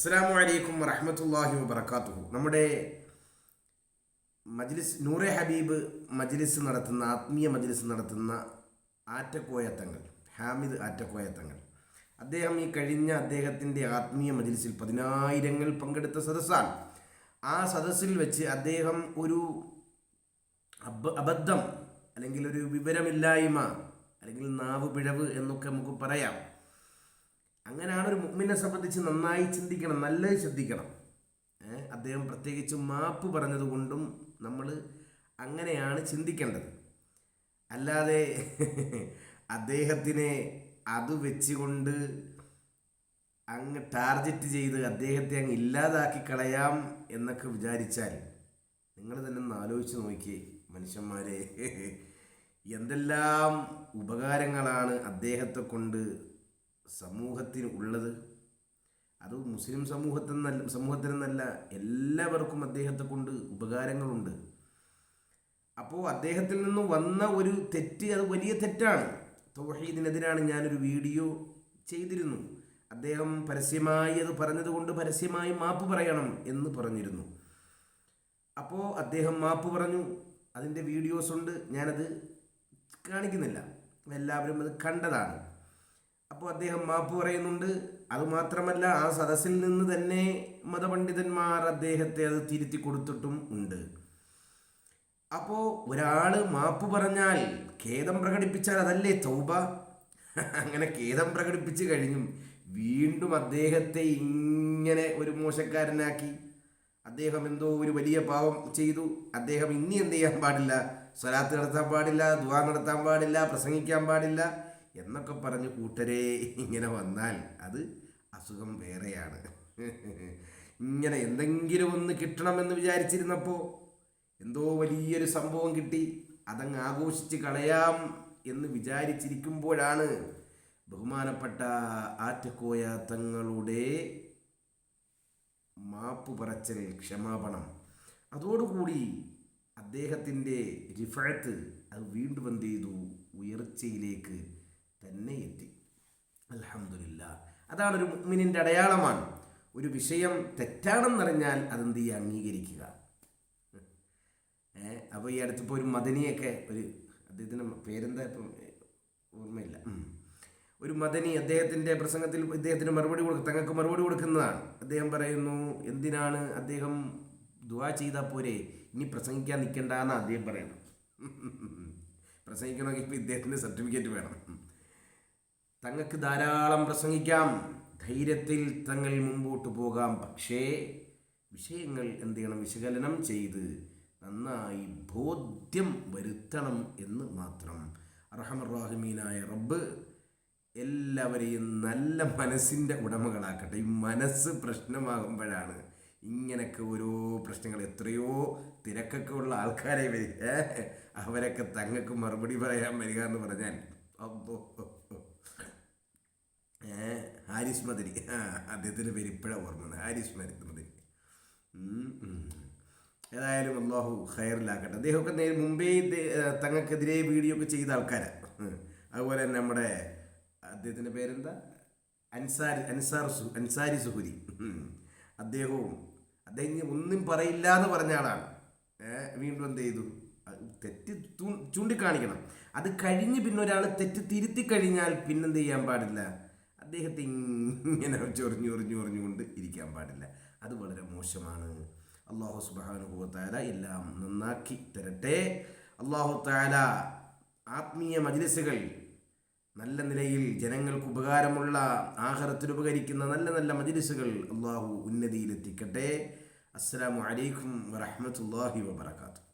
അസ്സാം വലൈക്കും വറഹമത്തല്ലാഹി വബർക്കാത്തു നമ്മുടെ മജ്ലിസ് നൂറെ ഹബീബ് മജ്ലിസ് നടത്തുന്ന ആത്മീയ മജ്ലിസ് നടത്തുന്ന ആറ്റക്കോയത്തങ്ങൾ ഹാമിദ് ആറ്റക്കോയത്തങ്ങൾ അദ്ദേഹം ഈ കഴിഞ്ഞ അദ്ദേഹത്തിന്റെ ആത്മീയ മജ്ലിസിൽ പതിനായിരങ്ങൾ പങ്കെടുത്ത സദസ്സാണ്. ആ സദസ്സിൽ വെച്ച് അദ്ദേഹം ഒരു അബ അബദ്ധം അല്ലെങ്കിൽ ഒരു വിവരമില്ലായ്മ അല്ലെങ്കിൽ നാവ് പിഴവ് എന്നൊക്കെ നമുക്ക് പറയാം. അങ്ങനെയാണ് ഒരു മുഗ്മിനെ സംബന്ധിച്ച് നന്നായി ചിന്തിക്കണം നല്ലത് ശ്രദ്ധിക്കണം. അദ്ദേഹം പ്രത്യേകിച്ച് മാപ്പ് പറഞ്ഞതുകൊണ്ടും നമ്മൾ അങ്ങനെയാണ് ചിന്തിക്കേണ്ടത്. അല്ലാതെ അദ്ദേഹത്തിനെ അത് വെച്ചുകൊണ്ട് അങ്ങ് ടാർഗറ്റ് ചെയ്ത് അദ്ദേഹത്തെ അങ്ങ് ഇല്ലാതാക്കി കളയാം എന്നൊക്കെ വിചാരിച്ചാൽ നിങ്ങൾ തന്നെ ഒന്ന് ആലോചിച്ച് നോക്കിയേ മനുഷ്യന്മാരെ. എന്തെല്ലാം ഉപകാരങ്ങളാണ് അദ്ദേഹത്തെ കൊണ്ട് സമൂഹത്തിന് ഉള്ളത്. അത് മുസ്ലിം സമൂഹത്തിൽ നിന്നല്ല സമൂഹത്തിനെന്നല്ല എല്ലാവർക്കും അദ്ദേഹത്തെ കൊണ്ട് ഉപകാരങ്ങളുണ്ട്. അപ്പോൾ അദ്ദേഹത്തിൽ നിന്ന് വന്ന ഒരു തെറ്റ് അത് വലിയ തെറ്റാണ്. തൗഹീദിനെതിരാണ് ഞാനൊരു വീഡിയോ ചെയ്തിരുന്നു. അദ്ദേഹം പരസ്യമായി അത് പറഞ്ഞതുകൊണ്ട് പരസ്യമായി മാപ്പ് പറയണം എന്ന് പറഞ്ഞിരുന്നു. അപ്പോൾ അദ്ദേഹം മാപ്പ് പറഞ്ഞു അതിന്റെ വീഡിയോസ് ഉണ്ട് ഞാനത് കാണിക്കുന്നില്ല. എല്ലാവരും അത് കണ്ടതാണ്. അപ്പോൾ അദ്ദേഹം മാപ്പ് പറയുന്നുണ്ട്. അതുമാത്രമല്ല ആ സദസ്സിൽ നിന്ന് തന്നെ മതപണ്ഡിതന്മാർ അദ്ദേഹത്തെ അത് തിരുത്തി കൊടുത്തിട്ടും ഉണ്ട്. അപ്പോൾ ഒരാൾ മാപ്പ് പറഞ്ഞാൽ ഖേദം പ്രകടിപ്പിച്ചാൽ അതല്ലേ തൗബ? അങ്ങനെ ഖേദം പ്രകടിപ്പിച്ച് കഴിഞ്ഞും വീണ്ടും അദ്ദേഹത്തെ ഇങ്ങനെ ഒരു മോശക്കാരനാക്കി. അദ്ദേഹം എന്തോ ഒരു വലിയ പാവം ചെയ്തു. അദ്ദേഹം ഇനി എന്ത് ചെയ്യാൻ പാടില്ല? സ്വലാത്ത് നടത്താൻ പാടില്ല ദുവാ നടത്താൻ പാടില്ല പ്രസംഗിക്കാൻ പാടില്ല. എന്നൊക്കെ പറഞ്ഞ് കൂട്ടരെ ഇങ്ങനെ വന്നാൽ അത് അസുഖം വേറെയാണ്. ഇങ്ങനെ എന്തെങ്കിലും ഒന്ന് കിട്ടണമെന്ന് വിചാരിച്ചിരുന്നപ്പോൾ എന്തോ വലിയൊരു സംഭവം കിട്ടി. അതങ്ങ് ആഘോഷിച്ച് കളയാം എന്ന് വിചാരിച്ചിരിക്കുമ്പോഴാണ് ബഹുമാനപ്പെട്ട ആറ്റക്കോയ തങ്ങളുടെ മാപ്പ് പറച്ചൽ ക്ഷമാപണം. അതോടുകൂടി അദ്ദേഹത്തിന്റെ റിഫഴത്ത് അത് വീണ്ടും എന്ത് ചെയ്തു? ഉയർച്ചയിലേക്ക് തന്നെ എത്തി. അലഹമില്ല അതാണ് ഒരു മുഅ്മിനിന്റെ അടയാളമാണ്. ഒരു വിഷയം തെറ്റാണെന്നറിഞ്ഞാൽ അതെന്ത് ചെയ്യുക? അംഗീകരിക്കുക. അപ്പോൾ ഈ അടുത്തിപ്പോൾ ഒരു മദനിയൊക്കെ ഒരു അദ്ദേഹത്തിന്റെ പേരെന്താ ഇപ്പം? ഓർമ്മയില്ല. ഒരു മദനി അദ്ദേഹത്തിന്റെ പ്രസംഗത്തിൽ ഇദ്ദേഹത്തിന് മറുപടി കൊടുക്കും തങ്ങൾക്ക് മറുപടി കൊടുക്കുന്നതാണ്. അദ്ദേഹം പറയുന്നു എന്തിനാണ് അദ്ദേഹം ദുവാ ചെയ്താൽ പോരെ? ഇനി പ്രസംഗിക്കാൻ നിൽക്കണ്ട നിൽക്കണ്ടെന്ന് അദ്ദേഹം പറയണം. പ്രസംഗിക്കണമെങ്കിൽ ഇദ്ദേഹത്തിന്റെ സർട്ടിഫിക്കറ്റ് വേണം. തങ്ങൾക്ക് ധാരാളം പ്രസംഗിക്കാം. ധൈര്യത്തിൽ തങ്ങൾ മുമ്പോട്ട് പോകാം. പക്ഷേ വിഷയങ്ങൾ എന്ത് ചെയ്യണം? വിശകലനം ചെയ്ത് നന്നായി ബോധ്യം വരുത്തണം എന്ന് മാത്രം. അർഹമറാഹിമീനായ റബ്ബ് എല്ലാവരെയും നല്ല മനസ്സിന്റെ ഉടമകളാക്കട്ടെ. ഈ മനസ്സ് പ്രശ്നമാകുമ്പോഴാണ് ഇങ്ങനെയൊക്കെ ഓരോ പ്രശ്നങ്ങൾ എത്രയോ തിരക്കൊക്കെ ഉള്ള ആൾക്കാരെ വരിക. അവരൊക്കെ തങ്ങൾക്ക് മറുപടി പറയാൻ വരിക എന്ന് പറഞ്ഞാൽ അബ്ബോ ഹാരിസ് മദനി. ആ അദ്ദേഹത്തിന്റെ പേര് ഇപ്പോഴാണ് ഓർമ്മ വന്നത്. ഹാരിസ് ഉം. ഏതായാലും അള്ളാഹു ഖയറിലാക്കട്ടെ അദ്ദേഹമൊക്കെ നേരെ മുംബൈ തങ്ങൾക്കെതിരെ വീഡിയോ ഒക്കെ ചെയ്ത ആൾക്കാരാണ് അതുപോലെ തന്നെ നമ്മുടെ അദ്ദേഹത്തിന്റെ പേരെന്താ? അൻസാരി അൻസാർ സു അൻസാരി സുഹുരി. അദ്ദേഹവും അദ്ദേഹം ഒന്നും പറയില്ല എന്ന് പറഞ്ഞ ആളാണ്. വീണ്ടും എന്ത് ചെയ്തു? തെറ്റ് ചൂണ്ടിക്കാണിക്കണം. അത് കഴിഞ്ഞ് പിന്നെ ഒരാൾ തെറ്റ് തിരുത്തി കഴിഞ്ഞാൽ പിന്നെന്ത് ചെയ്യാൻ പാടില്ല? അദ്ദേഹത്തെ ഇങ്ങനെ ചൊറിഞ്ഞു ഒറിഞ്ഞു ഒറിഞ്ഞുകൊണ്ട് ഇരിക്കാൻ പാടില്ല. അത് വളരെ മോശമാണ്. അള്ളാഹു സുബാനുഭവത്തായ എല്ലാം നന്നാക്കി തരട്ടെ. അള്ളാഹു താല ആത്മീയ മജ്ലിസുകൾ നല്ല നിലയിൽ ജനങ്ങൾക്ക് ഉപകാരമുള്ള ആഹാരത്തിന് ഉപകരിക്കുന്ന നല്ല നല്ല മജ്ലിസുകൾ അള്ളാഹു ഉന്നതിയിലെത്തിക്കട്ടെ. അസ്സാം വലൈക്കും വറഹ്മത്തുള്ളാഹി വബറകാതുഹു.